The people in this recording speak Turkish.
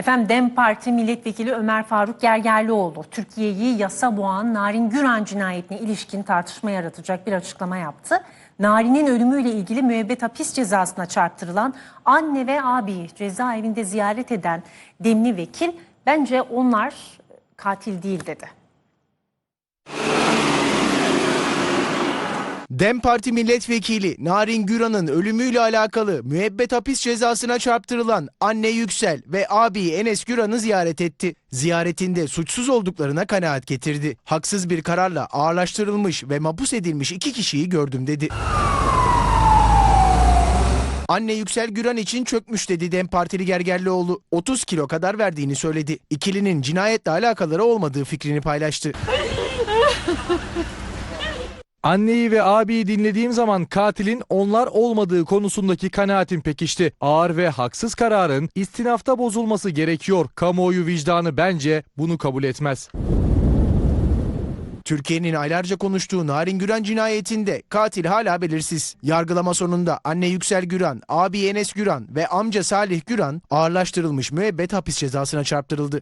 Efendim DEM Parti Milletvekili Ömer Faruk Gergerlioğlu Türkiye'yi yasa boğan Narin Güran cinayetine ilişkin tartışma yaratacak bir açıklama yaptı. Narin'in ölümüyle ilgili müebbet hapis cezasına çarptırılan anne ve abi cezaevinde ziyaret eden demli vekil bence onlar katil değil dedi. DEM Parti milletvekili Narin Güran'ın ölümüyle alakalı müebbet hapis cezasına çarptırılan anne Yüksel ve abi Enes Güran'ı ziyaret etti. Ziyaretinde suçsuz olduklarına kanaat getirdi. Haksız bir kararla ağırlaştırılmış ve mapus edilmiş iki kişiyi gördüm dedi. Anne Yüksel Güran için çökmüş dedi DEM Partili Gergerlioğlu. 30 kilo kadar verdiğini söyledi. İkilinin cinayetle alakaları olmadığı fikrini paylaştı. Anneyi ve abiyi dinlediğim zaman katilin onlar olmadığı konusundaki kanaatim pekişti. Ağır ve haksız kararın istinafta bozulması gerekiyor. Kamuoyu vicdanı bence bunu kabul etmez. Türkiye'nin aylarca konuştuğu Narin Güran cinayetinde katil hala belirsiz. Yargılama sonunda anne Yüksel Güran, abi Enes Güran ve amca Salih Güran ağırlaştırılmış müebbet hapis cezasına çarptırıldı.